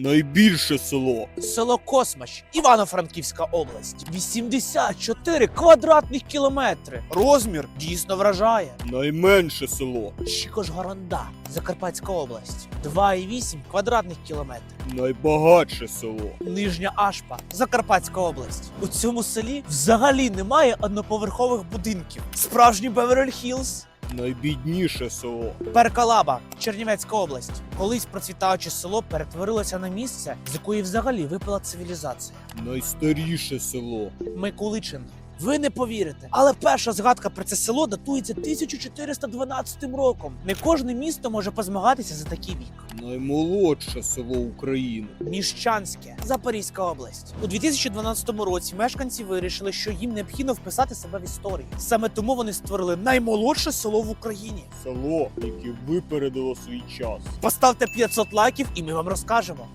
Найбільше село. Село Космач, Івано-Франківська область. 84 квадратних кілометри. Розмір дійсно вражає. Найменше село. Чікош-Горонда, Закарпатська область. 2,8 квадратних кілометрів. Найбагатше село. Нижня Ашпа, Закарпатська область. У цьому селі взагалі немає одноповерхових будинків. Справжній Беверель Хілз. Найбідніше село. Перкалаба, Чернівецька область. Колись процвітаюче село перетворилося на місце, з якої взагалі випала цивілізація. Найстаріше село. Миколичин. Ви не повірите, але перша згадка про це село датується 1412 роком. Не кожне місто може позмагатися за такий вік. Наймолодше село України. Міщанське, Запорізька область. У 2012 році мешканці вирішили, що їм необхідно вписати себе в історію. Саме тому вони створили наймолодше село в Україні. Село, яке випередило свій час. Поставте 500 лайків, і ми вам розкажемо.